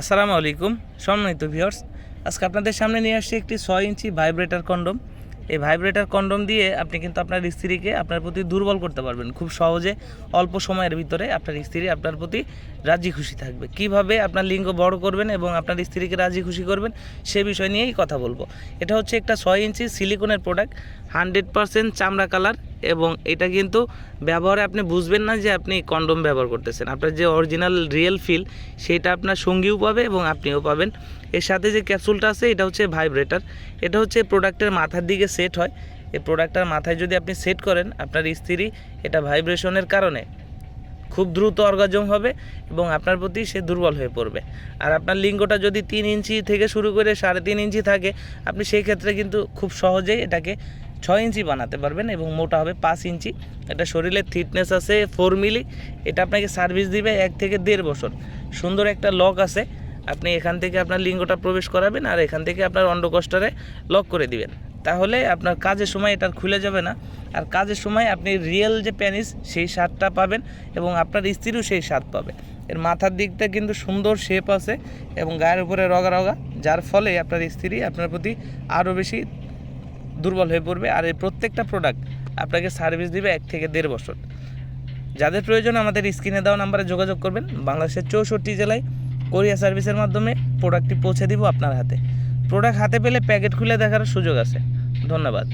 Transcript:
আসসালামু আলাইকুম, সম্মানিত ভিউয়ার্স। আজকে আপনাদের সামনে নিয়ে আসছি একটি ছয় ইঞ্চি ভাইব্রেটার কন্ডম। এই ভাইব্রেটার কন্ডম দিয়ে আপনি কিন্তু আপনার স্ত্রীকে আপনার প্রতি দুর্বল করতে পারবেন। খুব সহজে অল্প সময়ের ভিতরে আপনার স্ত্রী আপনার প্রতি রাজি খুশি থাকবে। কীভাবে আপনার লিঙ্গ বড় করবেন এবং আপনার স্ত্রীকে রাজি খুশি করবেন, সে বিষয় নিয়েই কথা বলব। এটা হচ্ছে একটা ছয় ইঞ্চি সিলিকনের প্রোডাক্ট, হান্ড্রেড পারসেন্ট চামড়া কালার এবং এটা কিন্তু ব্যবহারে আপনি বুঝবেন না যে আপনি কন্ডম ব্যবহার করতেছেন। আপনার যে অরিজিনাল রিয়েল ফিল সেটা আপনার সঙ্গীও পাবে এবং আপনিও পাবেন। এর সাথে যে ক্যাপসুলটা আছে, এটা হচ্ছে ভাইব্রেটার এটা হচ্ছে প্রোডাক্টের মাথার দিকে সেট হয়। এই প্রোডাক্টটার মাথায় যদি আপনি সেট করেন, আপনার স্ত্রী এটা ভাইব্রেশনের কারণে খুব দ্রুত অর্গাজম হবে এবং আপনার প্রতি সে দুর্বল হয়ে পড়বে। আর আপনার লিঙ্গটা যদি তিন ইঞ্চি থেকে শুরু করে সাড়ে তিন ইঞ্চি থাকে, আপনি সেই ক্ষেত্রে কিন্তু খুব সহজেই এটাকে ছয় ইঞ্চি বানাতে পারবেন এবং মোটা হবে পাঁচ ইঞ্চি। এটা শরীরের থিটনেস আছে ফোর মিলি এটা আপনাকে সার্ভিস দিবে এক থেকে দেড় বছর। সুন্দর একটা লক আছে। আপনি এখান থেকে আপনার লিঙ্গটা প্রবেশ করাবেন আর এখান থেকে আপনার অন্ডকোষ্ঠরে লক করে দিবেন। তাহলে আপনার কাজের সময় এটা খুলে যাবে না। আর কাজের সময় আপনি রিয়েল যে প্যানিস সেই স্বাদটা পাবেন এবং আপনার স্ত্রীও সেই স্বাদ পাবে। এর মাথার দিকটা কিন্তু সুন্দর শেপ আছে এবং গায়ের উপরে রগা রগা, যার ফলে আপনার স্ত্রী আপনার প্রতি আরও বেশি দুর্বল হয়ে পড়বে আর এই প্রত্যেকটা প্রোডাক্ট আপনাকে সার্ভিস দিবে এক থেকে দেড় বছর। যাদের প্রয়োজন আমাদের স্ক্রিনে দেওয়া নাম্বারে যোগাযোগ করবেন। বাংলাদেশের চৌষট্টি জেলায় কোরিয়া সার্ভিসের মাধ্যমে প্রোডাক্টটি পৌঁছে দিব আপনার হাতে। প্রোডাক্ট হাতে পেলে প্যাকেট খুলে দেখার সুযোগ আছে। ধন্যবাদ।